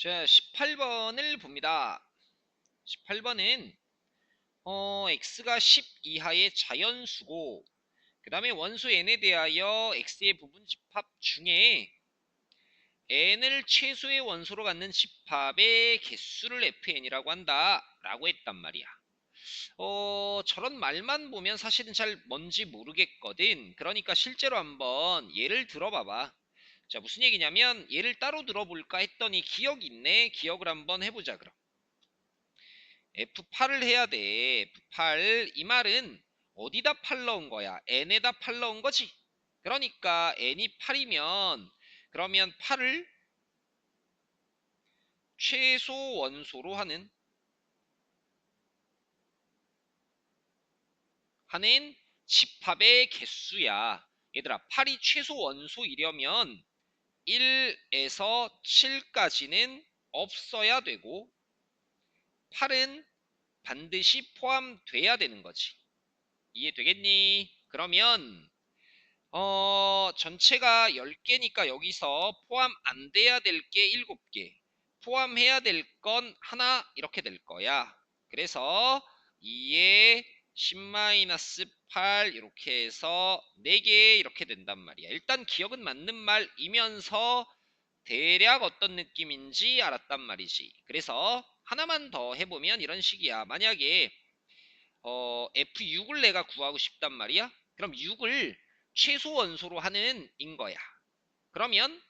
자, 18번을 봅니다. 18번은 어, x가 10 이하의 자연수고 그 다음에 원소 n에 대하여 x의 부분 집합 중에 n을 최소의 원소로 갖는 집합의 개수를 fn이라고 한다 라고 했단 말이야. 어, 저런 말만 보면 사실은 잘 뭔지 모르겠거든. 그러니까 실제로 한번 예를 들어봐봐. 자, 무슨 얘기냐면 얘를 따로 들어볼까 했더니 기억이 있네. 기억을 한번 해보자 그럼. F8을 해야 돼. F8. 이 말은 어디다 8 넣은 거야? n에다 8 넣은 거지. 그러니까 n이 8이면 그러면 8을 최소 원소로 하는 하는 집합의 개수야. 얘들아, 8이 최소 원소이려면 1에서 7까지는 없어야 되고 8은 반드시 포함돼야 되는 거지. 이해되겠니? 그러면 어, 전체가 10개니까 여기서 포함 안 돼야 될 게 7개. 포함해야 될 건 하나 이렇게 될 거야. 그래서 2에 10-8 이렇게 해서 4개 이렇게 된단 말이야. 일단 기억은 맞는 말이면서 대략 어떤 느낌인지 알았단 말이지. 그래서 하나만 더 해보면 이런 식이야. 만약에 어, F6을 내가 구하고 싶단 말이야. 그럼 6을 최소 원소로 하는 인 거야. 그러면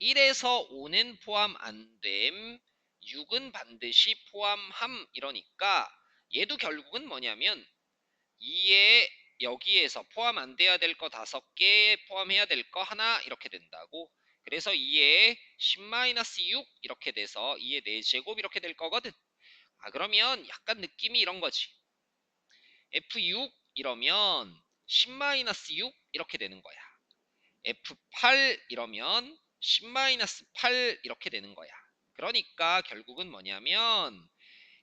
1에서 5는 포함 안 됨. 6은 반드시 포함함 이러니까 얘도 결국은 뭐냐면 2에 여기에서 포함 안 돼야 될 거 다섯 개 포함해야 될 거 하나 이렇게 된다고. 그래서 2에 10-6 이렇게 돼서 2의 4제곱 이렇게 될 거거든. 아 그러면 약간 느낌이 이런 거지. F6 이러면 10-6 이렇게 되는 거야. F8 이러면 10-8 이렇게 되는 거야. 그러니까 결국은 뭐냐면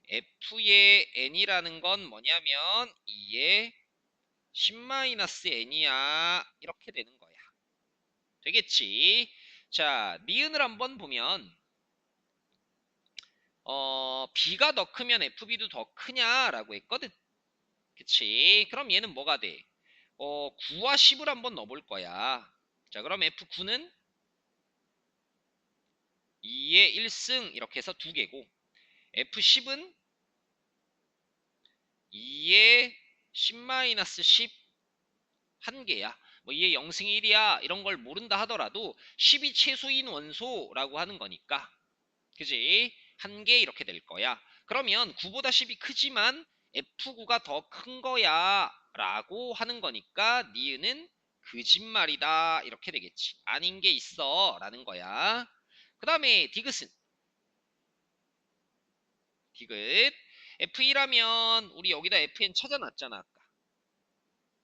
f의 n이라는 건 뭐냐면 2의 10-n이야. 이렇게 되는 거야. 되겠지? 자 니은을 한번 보면 어 b가 더 크면 fb도 더 크냐라고 했거든. 그치? 그럼 얘는 뭐가 돼? 어 9와 10을 한번 넣어볼 거야. 자 그럼 f9는 2의 1승 이렇게 해서 2개고 F10은 2의 10-10 한 개야. 뭐 2의 0승 1이야 이런 걸 모른다 하더라도 10이 최소인 원소라고 하는 거니까 그지? 한 개 이렇게 될 거야. 그러면 9보다 10이 크지만 F9가 더 큰 거야 라고 하는 거니까 니은은 거짓말이다 이렇게 되겠지. 아닌 게 있어 라는 거야. 그 다음에 디귿은 디귿 F1하면 우리 여기다 FN 찾아놨잖아 아까.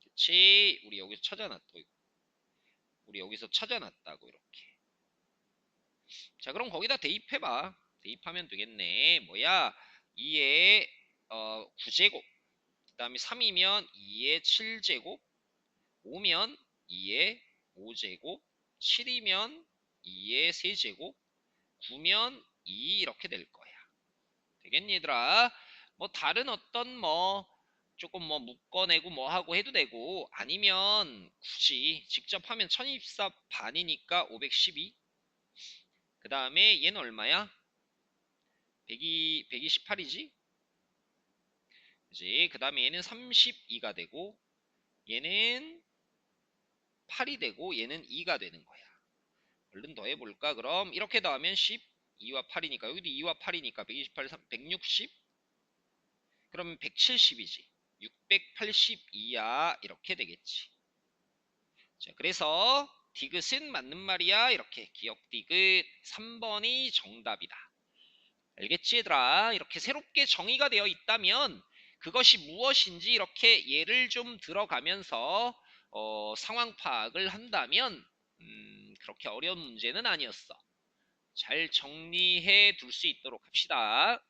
그치? 우리 여기서 찾아놨고 우리 여기서 찾아놨다고 이렇게. 자 그럼 거기다 대입해봐. 대입하면 되겠네. 뭐야? 2의 어, 9제곱. 그 다음에 3이면 2의 7제곱. 5면 2의 5제곱. 7이면 2의 3제곱. 9면 2 이렇게 될 거야 되겠니 얘들아 뭐 다른 어떤 뭐 조금 뭐 묶어내고 뭐 하고 해도 되고 아니면 굳이 직접 하면 1024 반이니까 512. 그 다음에 얘는 얼마야? 102, 128이지? 그지? 그 다음에 얘는 32가 되고 얘는 8이 되고 얘는 2가 되는 거야. 얼른 더 해볼까? 그럼 이렇게 더하면 10, 2와 8이니까 여기도 2와 8이니까 128, 160 그러면 170이지. 682야. 이렇게 되겠지. 자, 그래서 디귿은 맞는 말이야. 이렇게 기억 디귿 3번이 정답이다. 알겠지 얘들아? 이렇게 새롭게 정의가 되어 있다면 그것이 무엇인지 이렇게 예를 좀 들어가면서 어, 상황 파악을 한다면 음, 그렇게 어려운 문제는 아니었어. 잘 정리해 둘 수 있도록 합시다.